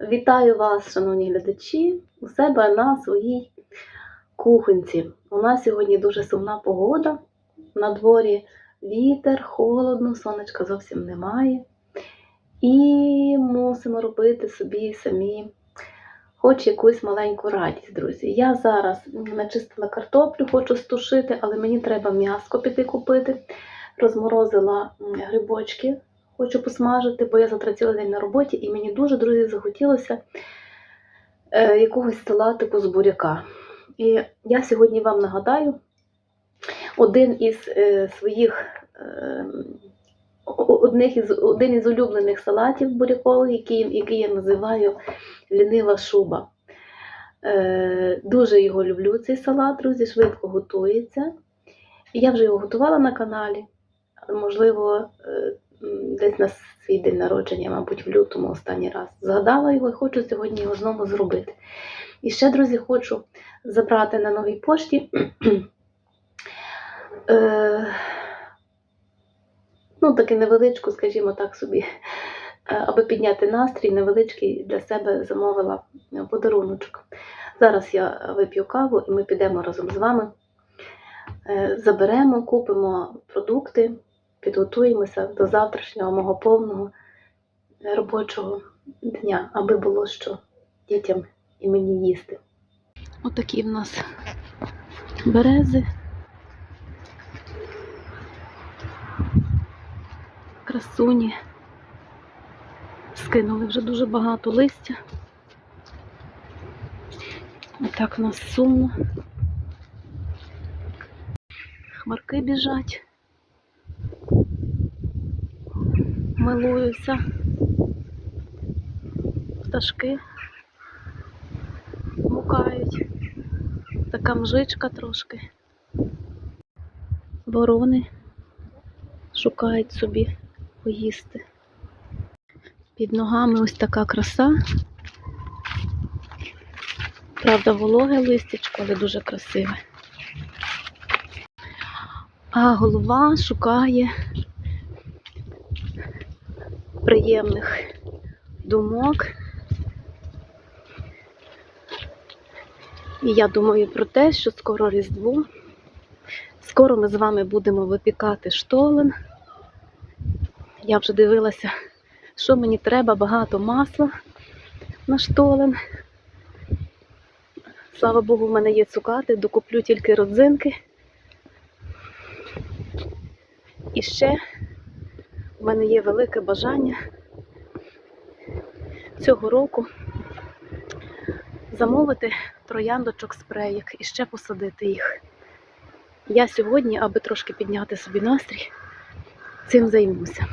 Вітаю вас, шановні глядачі, у себе на своїй кухонці. У нас сьогодні дуже сумна погода. На дворі вітер, холодно, сонечка зовсім немає. І мусимо робити собі самі хоч якусь маленьку радість, друзі. Я зараз начистила картоплю, хочу стушити, але мені треба м'яско піти купити. Розморозила грибочки, хочу посмажити, бо я завтра цілий день на роботі, і мені дуже, друзі, захотілося е, якогось салатику з буряка. І я сьогодні вам нагадаю один із е, своїх е, одних із, один із улюблених салатів бурякових, який, який я називаю лінива шуба. Е, дуже його люблю, цей салат, друзі, швидко готується. Я вже його готувала на каналі. Можливо, е, десь на свій день народження, мабуть, в лютому останній раз. Згадала його і хочу сьогодні його знову зробити. І ще, друзі, хочу забрати на новій пошті. е, ну, таки невеличку, скажімо так собі, е, аби підняти настрій, невеличкий для себе замовила подаруночок. Зараз я вип'ю каву і ми підемо разом з вами. Е, Заберемо, купимо продукти, підготуємося до завтрашнього мого повного робочого дня, аби було що дітям і мені їсти. Отакі в нас берези. Красуні. Скинули вже дуже багато листя. Отак в нас сумно. Хмарки біжать. Милуюся. Пташки мукають. Така мжичка трошки. Ворони шукають собі поїсти. Під ногами ось така краса. Правда, вологе листячко, але дуже красиве. А голова шукає приємних думок. І я думаю про те, що скоро Різдво. Скоро ми з вами будемо випікати штолен. Я вже дивилася, що мені треба, багато масла на штолен. Слава Богу, в мене є цукати, докуплю тільки родзинки. І ще в мене є велике бажання цього року замовити трояндочок спреїк і ще посадити їх. Я сьогодні, аби трошки підняти собі настрій, цим займуся.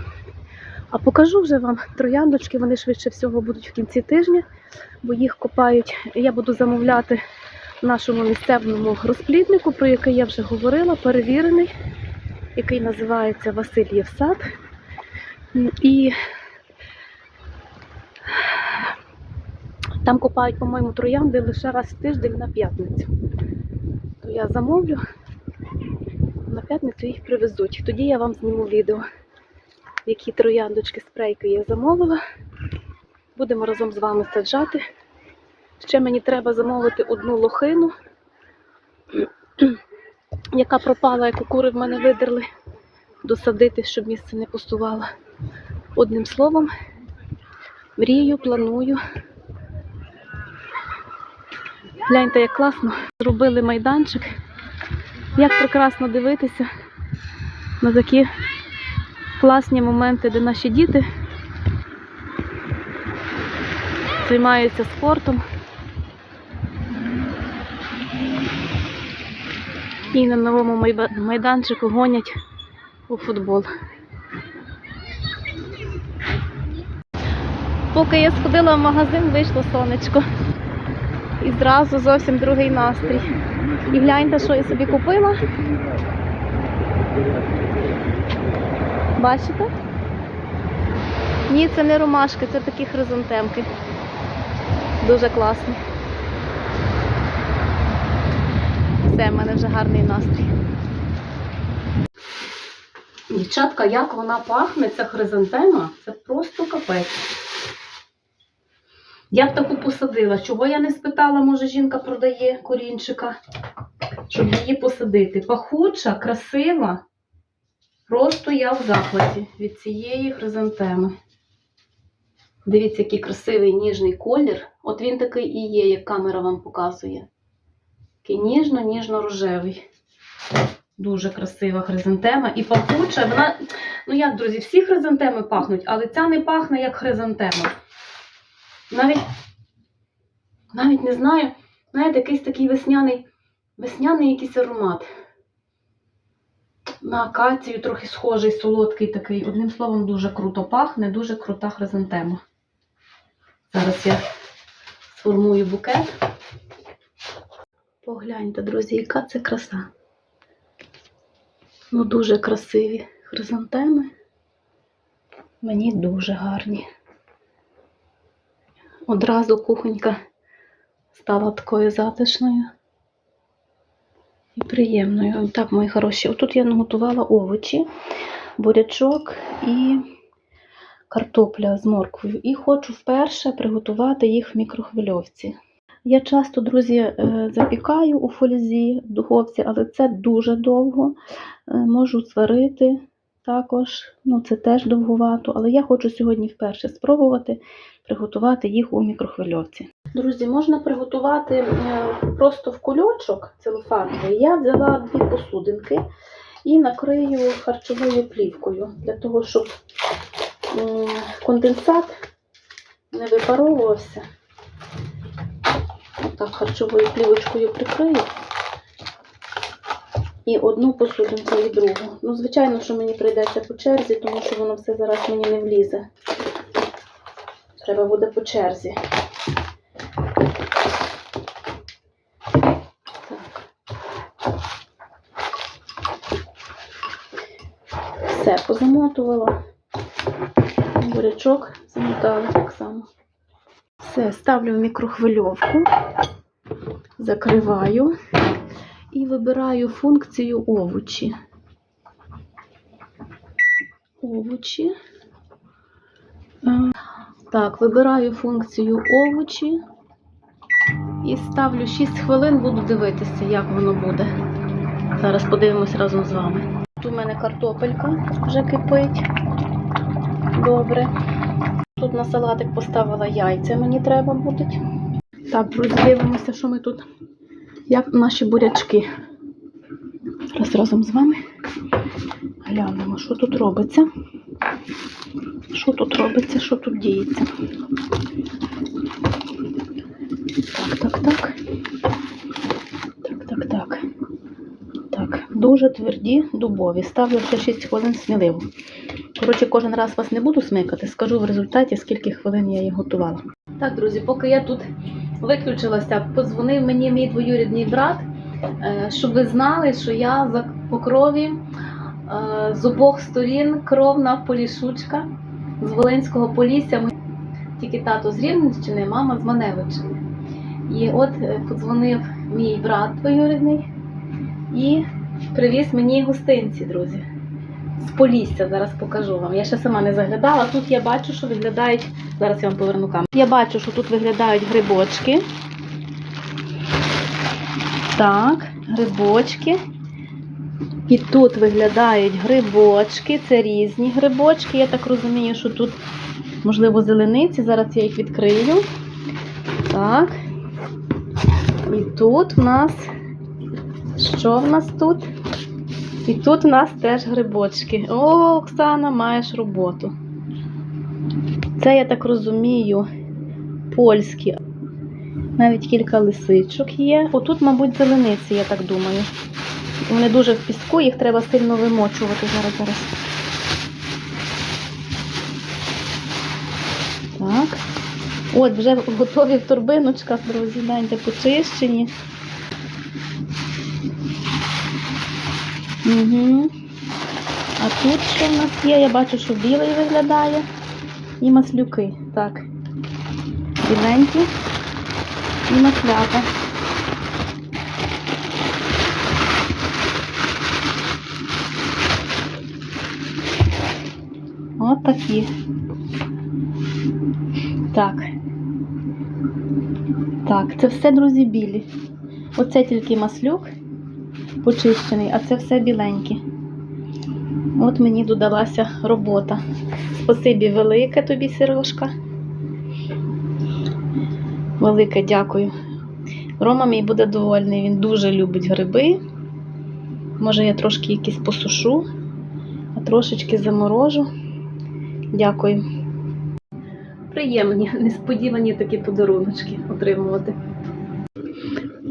А покажу вже вам трояндочки, вони швидше всього будуть в кінці тижня, бо їх копають. Я буду замовляти нашому місцевому розпліднику, про який я вже говорила, перевірений, який називається Васильєв сад. І там копають, по-моєму, троянди лише раз в тиждень на п'ятницю. То я замовлю, на п'ятницю їх привезуть. Тоді я вам зніму відео, які трояндочки спрейки я замовила. Будемо разом з вами саджати. Ще мені треба замовити одну лохину, яка пропала, яку кури в мене видерли, досадити, щоб місце не пустувало. Одним словом, мрію, планую. Гляньте, як класно зробили майданчик. Як прекрасно дивитися на такі класні моменти, де наші діти займаються спортом. І на новому майданчику гонять у футбол. Поки я сходила в магазин, вийшло сонечко. І зразу зовсім другий настрій. І гляньте, що я собі купила. Бачите? Ні, це не ромашки, це такі хризантемки. Дуже класно. Все, в мене вже гарний настрій. Дівчатка, як вона пахне, ця хризантема, це просто капець. Я б таку посадила. Чого я не спитала, може жінка продає корінчика, щоб її посадити. Пахуча, красива. Просто я в захваті від цієї хризантеми. Дивіться, який красивий ніжний колір. От він такий і є, як камера вам показує. Такий ніжно-ніжно-рожевий. Дуже красива хризантема. І пахуча, вона, ну як, друзі, всі хризантеми пахнуть, але ця не пахне як хризантема. Навіть, навіть не знаю, знаєте, якийсь такий весняний, весняний якийсь аромат. На акацію трохи схожий, солодкий такий. Одним словом, дуже круто пахне, дуже крута хризантема. Зараз я сформую букет. Погляньте, друзі, яка це краса. Ну, дуже красиві хризантеми. Мені дуже гарні. Одразу кухонька стала такою затишною і приємною. Так, мої хороші, отут я наготувала овочі, бурячок і картопля з морквою. І хочу вперше приготувати їх в мікрохвильовці. Я часто, друзі, е, запікаю у фользі в духовці, але це дуже довго. Е, Можу сварити також, ну це теж довгувато, але я хочу сьогодні вперше спробувати приготувати їх у мікрохвильовці. Друзі, можна приготувати е, просто в кульочок целофановий. Я взяла дві посудинки і накрию харчовою плівкою для того, щоб конденсат не випаровувався. Отак харчовою плівочкою прикрию. І одну посудинку і другу. Ну, звичайно, що мені прийдеться по черзі, тому що воно все зараз мені не влізе. Треба буде по черзі. Так. Все, позамотувала. Бурячок замотала так само. Все, ставлю в мікрохвильовку, закриваю і вибираю функцію овочі. Овочі. Е, Так, вибираю функцію овочі і ставлю 6 хвилин, буду дивитися, як воно буде. Зараз подивимось разом з вами. Тут у мене картопелька вже кипить. Добре. Тут на салатик поставила яйця, мені треба буде. Так, дивимося, що ми тут. Як наші бурячки. Зараз разом з вами глянемо, що тут робиться. Що тут робиться, що тут діється. Так, так, так. Так, так, так. Так, дуже тверді дубові. Ставлю ще 6 хвилин сміливо. Коротше, кожен раз вас не буду смикати, скажу в результаті, скільки хвилин я їх готувала. Так, друзі, поки я тут виключилася, подзвонив мені мій двоюрідний брат, е, щоб ви знали, що я за по крові е, з обох сторін кровна полішучка з Волинського Полісся. Тільки тато з Рівненщини, мама з Маневичини. І от е, подзвонив мій брат двоюрідний і привіз мені гостинці, друзі. З Полісся зараз покажу вам. Я ще сама не заглядала. Тут я бачу, що виглядають. Зараз я вам поверну камеру. Я бачу, що тут виглядають грибочки. Так, грибочки. І тут виглядають грибочки. Це різні грибочки. Я так розумію, що тут, можливо, зелениці. Зараз я їх відкрию. Так. І тут в нас. Що в нас тут? І тут у нас теж грибочки. О, Оксана, маєш роботу. Це, я так розумію, польські. Навіть кілька лисичок є. Отут, мабуть, зелениці, я так думаю. Вони дуже в піску, їх треба сильно вимочувати зараз зараз. Так. От, вже готові в торбиночках, друзі, гляньте, почищені. Угу. А тут що в нас є? Я бачу, що білий виглядає. І маслюки. Так. Біленькі і маслята. От такі. Так. Так, це все, друзі, білі. Оце тільки маслюк почищений, а це все біленьке. От мені додалася робота. Спасибі велике тобі, Сережка. Велике дякую. Рома мій буде довольний, він дуже любить гриби. Може, я трошки якісь посушу, а трошечки заморожу. Дякую. Приємні, несподівані такі подаруночки отримувати.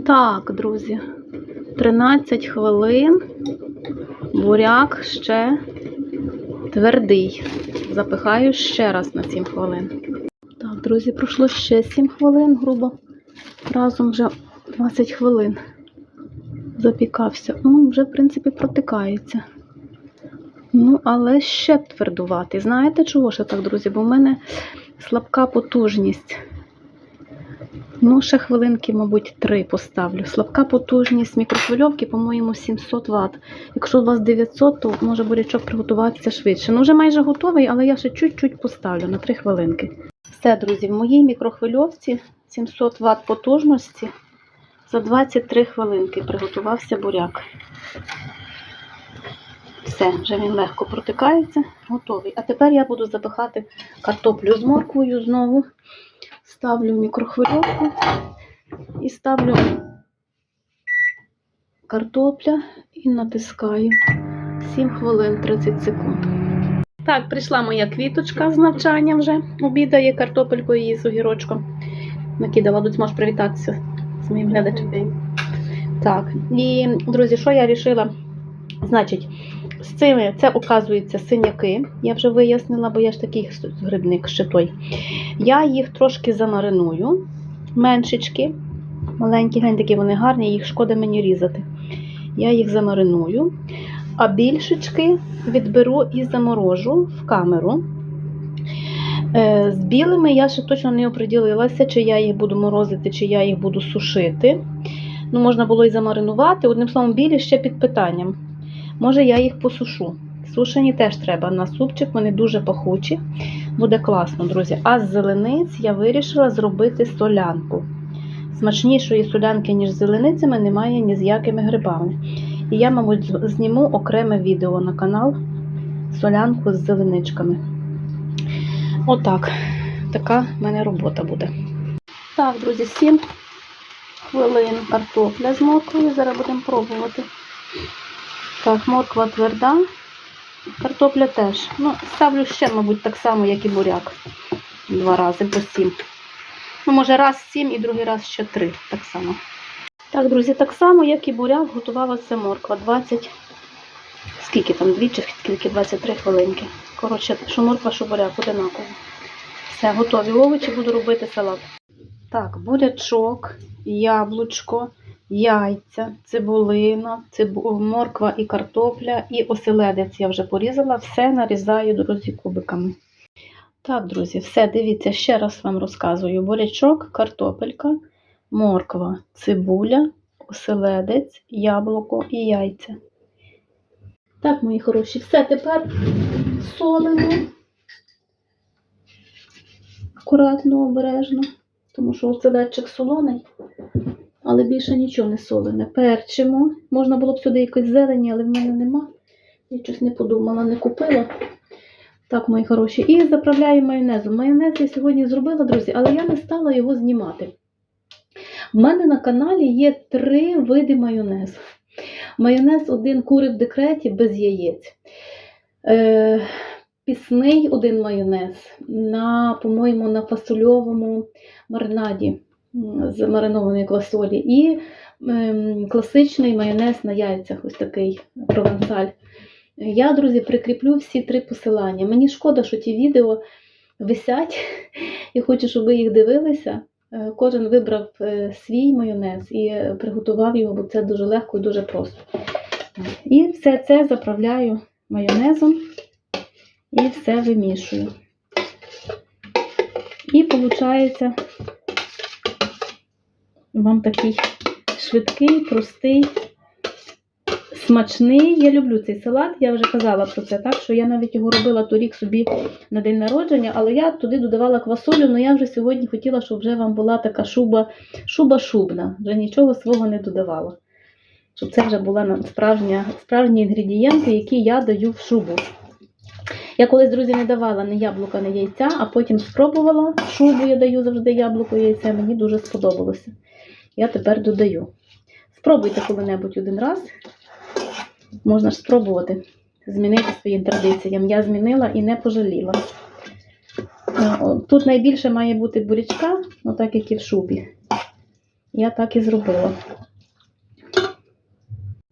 Так, друзі, 13 хвилин. Буряк ще твердий. Запихаю ще раз на 7 хвилин. Так, друзі, пройшло ще 7 хвилин, грубо. Разом вже 20 хвилин запікався. Ну, вже, в принципі, протикається. Ну, але ще твердуватий. Знаєте, чого ж так, друзі? Бо в мене слабка потужність. Ну, ще хвилинки, мабуть, три поставлю. Слабка потужність мікрохвильовки, по-моєму, 700 Вт. Якщо у вас 900, то може бурячок приготуватися швидше. Ну, вже майже готовий, але я ще чуть-чуть поставлю на 3 хвилинки. Все, друзі, в моїй мікрохвильовці 700 Вт потужності. За 23 хвилинки приготувався буряк. Все, вже він легко протикається, готовий. А тепер я буду запихати картоплю з морквою знову. Ставлю в мікрохвильовку і ставлю картопля і натискаю 7 хвилин 30 секунд. Так, прийшла моя квіточка з навчання вже. Обідає картопелькою її з огірочком. Накидала, тут можеш привітатися з моїм глядачем. Так, і, друзі, що я вирішила? Значить, з цими це оказується синяки. Я вже вияснила, бо я ж такий грибник ще той. Я їх трошки замариную, меншечки, маленькі, глянь, такі вони гарні, їх шкода мені різати. Я їх замариную, а більшечки відберу і заморожу в камеру. Е, З білими я ще точно не оприділилася, чи я їх буду морозити, чи я їх буду сушити. Ну, можна було і замаринувати. Одним словом, білі ще під питанням. Може, я їх посушу. Сушені теж треба на супчик, вони дуже пахучі. Буде класно, друзі. А з зелениць я вирішила зробити солянку. Смачнішої солянки, ніж зеленицями, немає ні з якими грибами. І я, мабуть, зніму окреме відео на канал солянку з зеленичками. Отак. Така в мене робота буде. Так, друзі, 7 хвилин картопля з морквою. Зараз будемо пробувати. Так, морква тверда, картопля теж. Ну, ставлю ще, мабуть, так само, як і буряк. Два рази по сім. Ну, може, раз сім і другий раз ще три. Так само. Так, друзі, так само, як і буряк, готувалася морква. 20. Скільки там? Дві чи скільки? 23 хвилинки. Коротше, що морква, що буряк, одинаково. Все, готові овочі, буду робити салат. Так, бурячок, яблучко, яйця, цибулина, цибу... морква і картопля, і оселедець я вже порізала, все нарізаю, друзі, кубиками. Так, друзі, все, дивіться, ще раз вам розказую. Бурячок, картопелька, морква, цибуля, оселедець, яблуко і яйця. Так, мої хороші, все тепер солимо. Акуратно, обережно, тому що оселедчик солоний але більше нічого не солене. Перчимо. Можна було б сюди якось зелені, але в мене нема. Я щось не подумала, не купила. Так, мої хороші. І заправляю майонезом. Майонез я сьогодні зробила, друзі, але я не стала його знімати. У мене на каналі є три види майонезу. Майонез один кури в декреті без яєць. Е, пісний один майонез, на, по-моєму, на фасольовому маринаді з маринованої квасолі. І ем, класичний майонез на яйцях, ось такий провансаль. Я, друзі, прикріплю всі три посилання. Мені шкода, що ті відео висять, і хочу, щоб ви їх дивилися. Е, Кожен вибрав е, свій майонез і приготував його, бо це дуже легко і дуже просто. І все це заправляю майонезом і все вимішую. І виходить вам такий швидкий, простий Смачний, я люблю цей салат, я вже казала про це, так що я навіть його робила торік собі на день народження, але я туди додавала квасолю, але я вже сьогодні хотіла, щоб вже вам була така шуба, шуба шубна, вже нічого свого не додавала. Щоб це вже була на- справжні інгредієнти, які я даю в шубу. Я колись, друзі, не давала ні яблука, ні яйця, а потім спробувала шубу, я даю завжди яблуко і яйця, мені дуже сподобалося. Я тепер додаю. Спробуйте коли-небудь один раз. Можна ж спробувати змінити своїм традиціям. Я змінила і не пожаліла. Е, Тут найбільше має бути бурячка, ну так як і в шубі. Я так і зробила.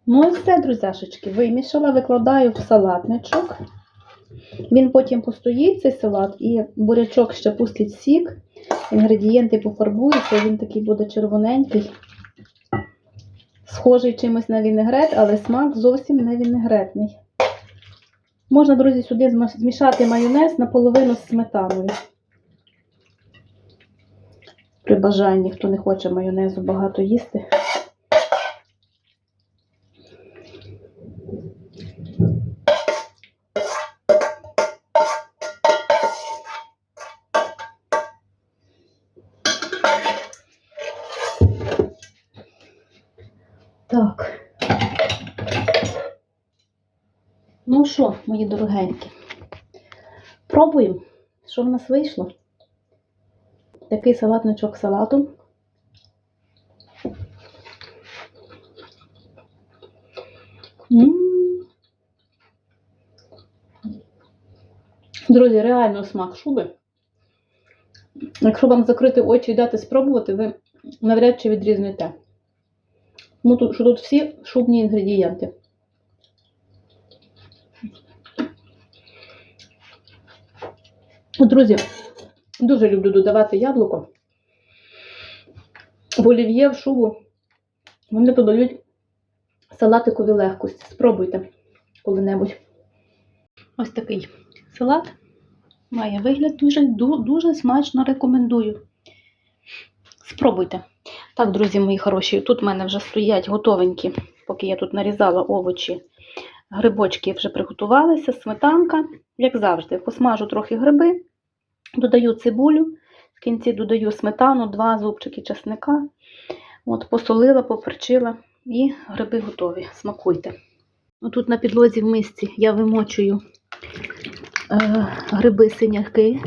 Ну і все, друзяшечки, вимішала, викладаю в салатничок. Він потім постоїть, цей салат, і бурячок ще пустить сік, інгредієнти пофарбуються, він такий буде червоненький. Схожий чимось на вінегрет, але смак зовсім не вінегретний. Можна, друзі, сюди змішати майонез наполовину з сметаною. При бажанні, хто не хоче майонезу багато їсти. Що, мої дорогенькі, пробуємо, що в нас вийшло. Такий салатничок салату. М. Друзі, реально смак шуби. Якщо вам закрити очі і дати спробувати, ви навряд чи відрізнете. Ну, тут, що тут всі шубні інгредієнти. Друзі, дуже люблю додавати яблуко. В олів'є, в шубу. Вони додають салатикові легкості. Спробуйте коли-небудь. Ось такий салат. Має вигляд дуже, дуже смачно рекомендую. Спробуйте. Так, друзі мої хороші, тут в мене вже стоять готовенькі, поки я тут нарізала овочі. Грибочки вже приготувалися, сметанка, як завжди, посмажу трохи гриби, додаю цибулю, в кінці додаю сметану, два зубчики чесника. От, посолила, поперчила і гриби готові. Смакуйте. Тут на підлозі в мисці я вимочую е, гриби синяки.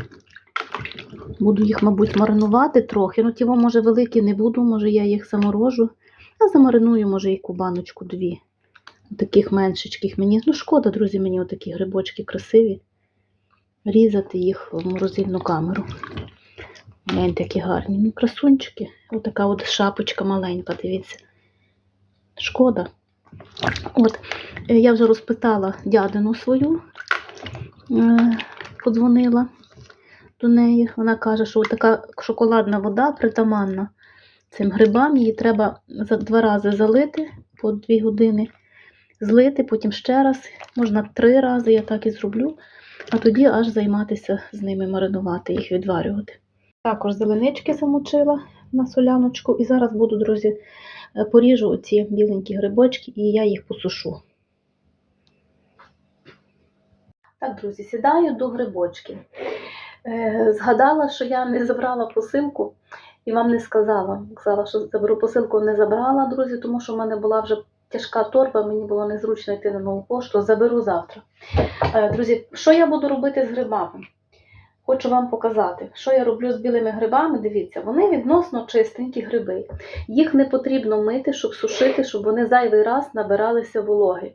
Буду їх, мабуть, маринувати трохи. Ну, ті, може, великі не буду, може, я їх заморожу. А замариную, може, і кубаночку дві. Таких меншечких мені. Ну, шкода, друзі, мені отакі грибочки красиві. Різати їх в морозильну камеру. Гляньте, які гарні. Ну, красунчики. Отака от шапочка маленька, дивіться. Шкода. От, е, я вже розпитала дядину свою, е, подзвонила до неї. Вона каже, що така шоколадна вода притаманна цим грибам. Її треба за два рази залити по дві години, злити, потім ще раз, можна три рази, я так і зроблю, а тоді аж займатися з ними, маринувати, їх відварювати. Також зеленички замочила на соляночку, і зараз буду, друзі, е, поріжу оці біленькі грибочки і я їх посушу. Так, друзі, сідаю до грибочків. Е, Згадала, що я не забрала посилку і вам не сказала. Сказала, що посилку, не забрала, друзі, тому що в мене була вже тяжка торба, мені було незручно йти на нову пошту. Заберу завтра. Е, Друзі, що я буду робити з грибами? Хочу вам показати, що я роблю з білими грибами. Дивіться, вони відносно чистенькі гриби. Їх не потрібно мити, щоб сушити, щоб вони зайвий раз набиралися вологи.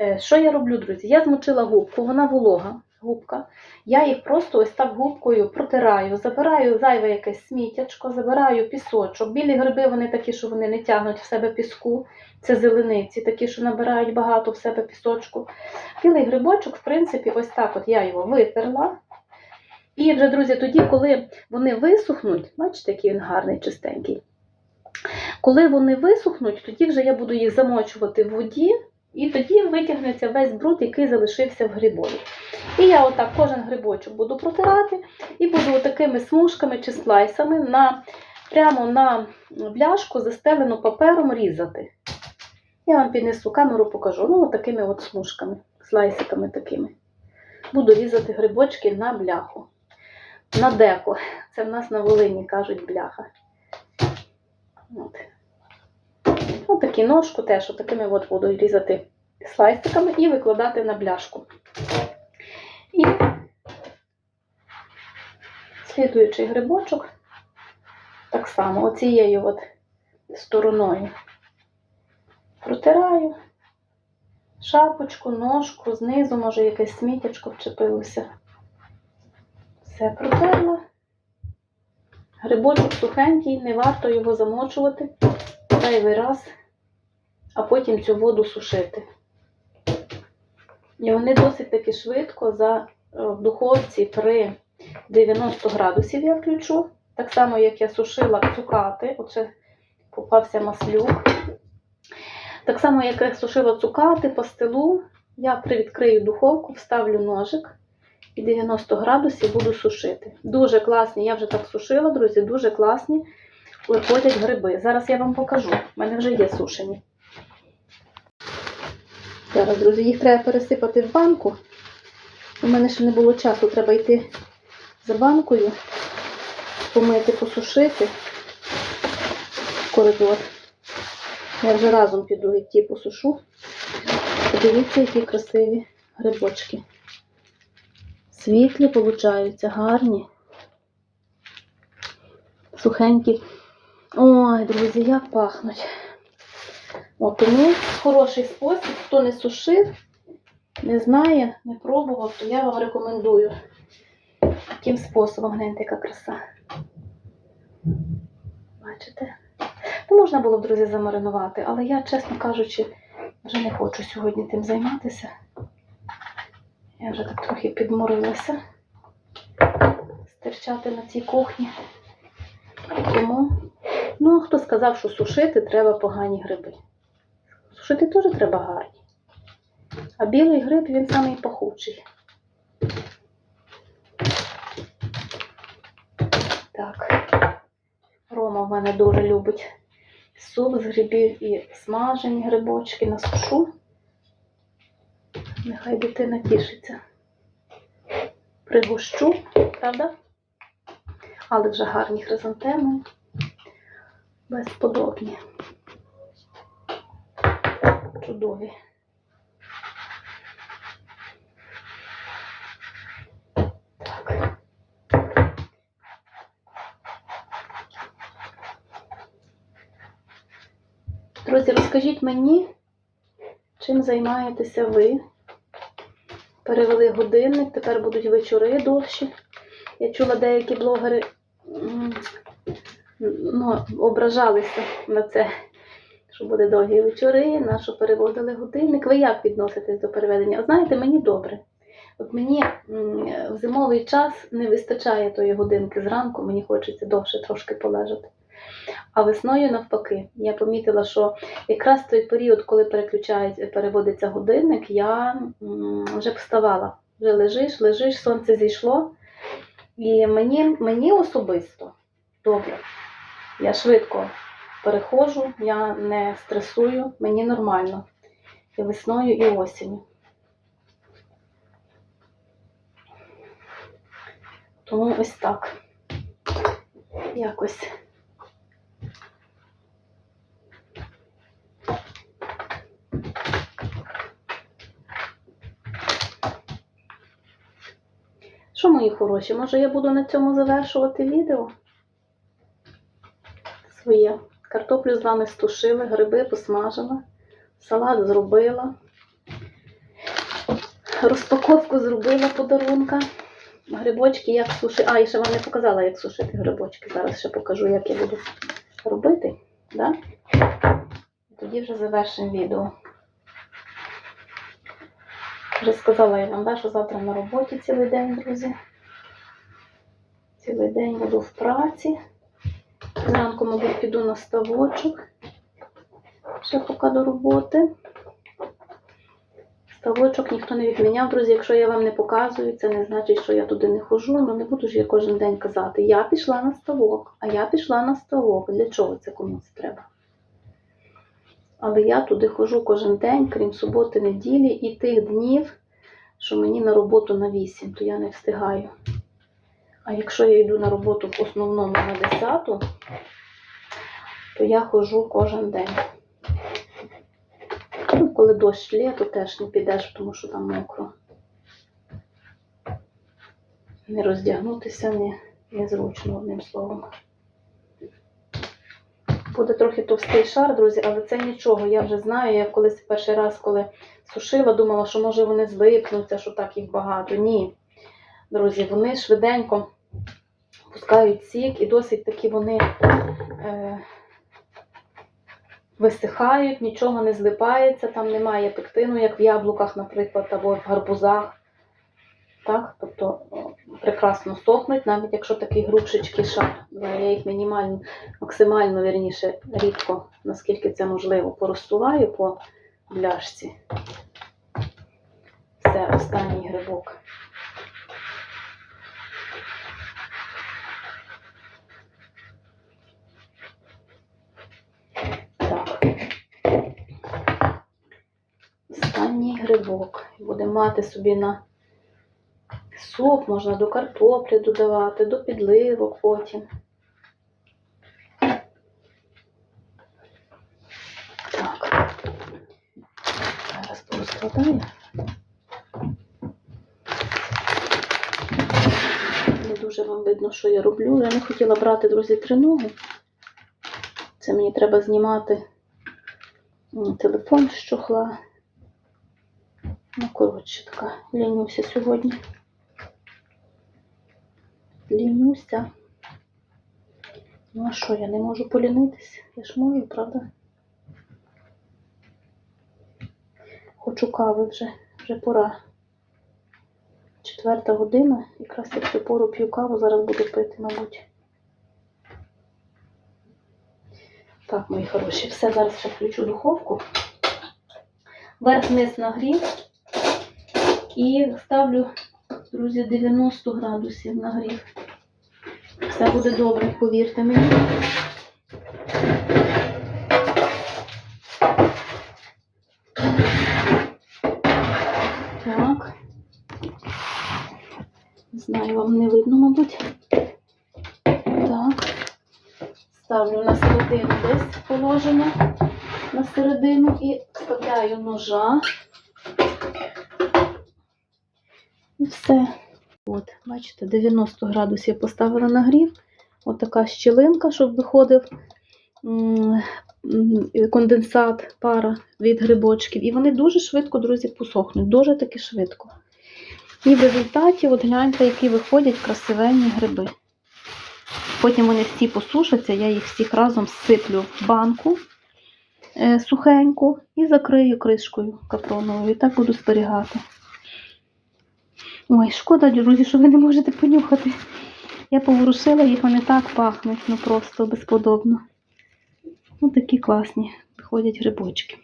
Е, Що я роблю, друзі? Я змочила губку, вона волога, губка. Я їх просто ось так губкою протираю, забираю зайве якесь сміттячко, забираю пісочок. Білі гриби вони такі, що вони не тягнуть в себе піску. Це зелениці, такі, що набирають багато в себе пісочку. Білий грибочок, в принципі, ось так от я його витерла. І вже, друзі, тоді, коли вони висохнуть, бачите, який він гарний, чистенький. Коли вони висохнуть, тоді вже я буду їх замочувати в воді, і тоді витягнеться весь бруд, який залишився в грибові. І я отак кожен грибочок буду протирати і буду такими смужками чи слайсами на, прямо на бляшку, застелену папером різати. Я вам піднесу камеру, покажу. Ну, от такими от смужками, слайсиками такими. Буду різати грибочки на бляху. На деко. Це в нас на Волині кажуть бляха. От. Ось такі ножку теж такими от буду різати слайсиками і викладати на бляшку. І слідуючий грибочок так само оцією от стороною протираю шапочку, ножку, знизу, може, якесь сміттячко вчепилося. Все протерла. Грибочок сухенький, не варто його замочувати зайвий раз, а потім цю воду сушити. І вони досить таки швидко за е, в духовці при 90 градусів я включу. Так само, як я сушила цукати, оце попався маслюк. Так само, як я сушила цукати, пастилу, я привідкрию духовку, вставлю ножик і 90 градусів буду сушити. Дуже класні, я вже так сушила, друзі, дуже класні виходять гриби. Зараз я вам покажу. У мене вже є сушені. Зараз, друзі, їх треба пересипати в банку. У мене ще не було часу, треба йти за банкою, помити, посушити коридор. Я вже разом піду ті посушу. Подивіться, які красиві грибочки. Світлі получаються, гарні. Сухенькі. Ой, друзі, як пахнуть. От тому хороший спосіб, хто не сушив, не знає, не пробував, то я вам рекомендую таким способом. Гляньте, яка краса. Бачите? Ну, можна було б, друзі, замаринувати, але я, чесно кажучи, вже не хочу сьогодні тим займатися. Я вже так трохи підморилася стерчати на цій кухні. Тому, ну, хто сказав, що сушити треба погані гриби. Сушити теж треба гарні. А білий гриб він самий пахучий. Так. Рома в мене дуже любить суп з грибів і смажені грибочки на сушу. Нехай дитина тішиться. Пригощу, правда? Але вже гарні хризантеми. Безподобні. Чудові. Друзі, розкажіть мені, чим займаєтеся ви? Перевели годинник, тепер будуть вечори довші. Я чула, деякі блогери ну, ображалися на це, що буде довгі вечори, на що переводили годинник. Ви як відноситесь до переведення? Знаєте, мені добре. От мені в зимовий час не вистачає тої годинки зранку, мені хочеться довше трошки полежати. А весною навпаки, я помітила, що якраз той період, коли переключається, переводиться годинник, я вже вставала. Вже лежиш, лежиш, сонце зійшло. І мені, мені особисто добре. Я швидко переходжу, я не стресую, мені нормально. І весною, і осінню. Тому ось так. Якось. Що, мої хороші, може я буду на цьому завершувати відео? Своє. Картоплю з вами стушили, гриби посмажила, салат зробила, розпаковку зробила подарунка. Грибочки як сушити. А, я ще вам не показала, як сушити грибочки. Зараз ще покажу, як я буду робити. Да? Тоді вже завершимо відео. Вже сказала я вам, да, що завтра на роботі цілий день, друзі. Цілий день буду в праці. Зранку, мабуть, піду на ставочок. Ще поки до роботи. Ставочок ніхто не відміняв, друзі. Якщо я вам не показую, це не значить, що я туди не хожу. Ну не буду ж я кожен день казати. Я пішла на ставок, а я пішла на ставок. Для чого це комусь треба? Але я туди ходжу кожен день, крім суботи, неділі і тих днів, що мені на роботу на 8, то я не встигаю. А якщо я йду на роботу в основному на 10, то я ходжу кожен день. Ну, коли дощ лє, то теж не підеш, тому що там мокро. Не роздягнутися не, незручно, одним словом. Буде трохи товстий шар, друзі, але це нічого. Я вже знаю. Я колись перший раз, коли сушила, думала, що може вони злипнуться, що так їх багато. Ні. Друзі, вони швиденько пускають сік і досить таки вони е, висихають, нічого не злипається, там немає пектину, як в яблуках, наприклад, або в гарбузах. Так? Тобто прекрасно сохнуть, навіть якщо такий грубшечки шар. Я їх мінімально, максимально вірніше, рідко, наскільки це можливо, порозсуваю по бляшці. Все, останній грибок. Так. Останній грибок. Буде мати собі на суп, можна до картоплі додавати, до підливок потім. Так. Зараз порозкладаю. Не дуже вам видно, що я роблю. Я не хотіла брати, друзі, триногу. Це мені треба знімати телефон з чохла. Ну, коротше, така лінюся сьогодні. Лінюся. Ну а що, я не можу полінитись? Я ж можу, правда? Хочу кави вже, вже пора. Четверта година, якраз як цю пору п'ю каву, зараз буду пити, мабуть. Так, мої хороші, все, зараз ще включу духовку. Верх-низ нагрів. І ставлю, друзі, 90 градусів нагрів. Все буде добре, повірте мені. Так. Не знаю, вам не видно, мабуть. Так. Ставлю на середину десь положення на середину і вставляю ножа. І все. От, бачите, 90 градусів поставила на грів. От щілинка, щоб виходив конденсат, пара від грибочків. І вони дуже швидко, друзі, посохнуть. Дуже таки швидко. І в результаті, от гляньте, які виходять красивенні гриби. Потім вони всі посушаться, я їх всіх разом сиплю в банку е, сухеньку і закрию кришкою капроновою. І так буду зберігати. Ой, шкода, друзі, що ви не можете понюхати. Я поворушила їх, вони так пахнуть, ну просто безподобно. Ну, такі класні виходять грибочки.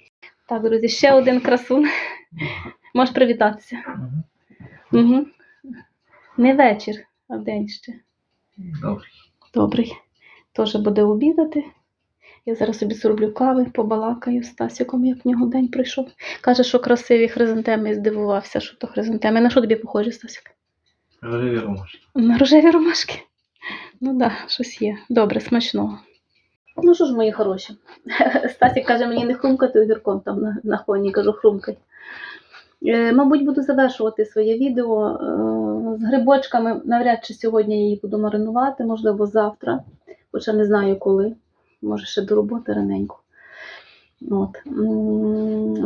Так, друзі, ще один красун. Можеш привітатися. Угу. Не вечір, а день ще. Добре. Добрий. Теж буде обідати. Я зараз собі зроблю кави, побалакаю з Стасіком, як в нього день прийшов. Каже, що красиві хризантеми, і здивувався, що то хризантеми. На що тобі похожі, Стасік? Рожеві ромашки. На рожеві ромашки? Ну так, да, щось є. Добре, смачного. Ну що ж, мої хороші. Стасік каже, мені не хрумкати огірком там на, на фоні, кажу, хрумкай. Е, мабуть, буду завершувати своє відео е, з грибочками. Навряд чи сьогодні я її буду маринувати, можливо, завтра, хоча не знаю коли. Може, ще до роботи раненько. От.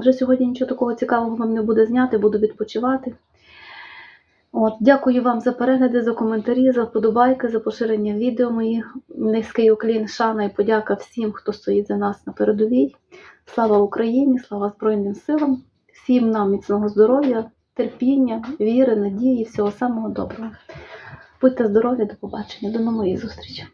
Вже сьогодні нічого такого цікавого вам не буде зняти, буду відпочивати. От, дякую вам за перегляди, за коментарі, за вподобайки, за поширення відео моїх. Низький уклін, шана і подяка всім, хто стоїть за нас на передовій. Слава Україні, слава Збройним силам, всім нам міцного здоров'я, терпіння, віри, надії, всього самого доброго. Будьте здорові, до побачення, до нової зустрічі.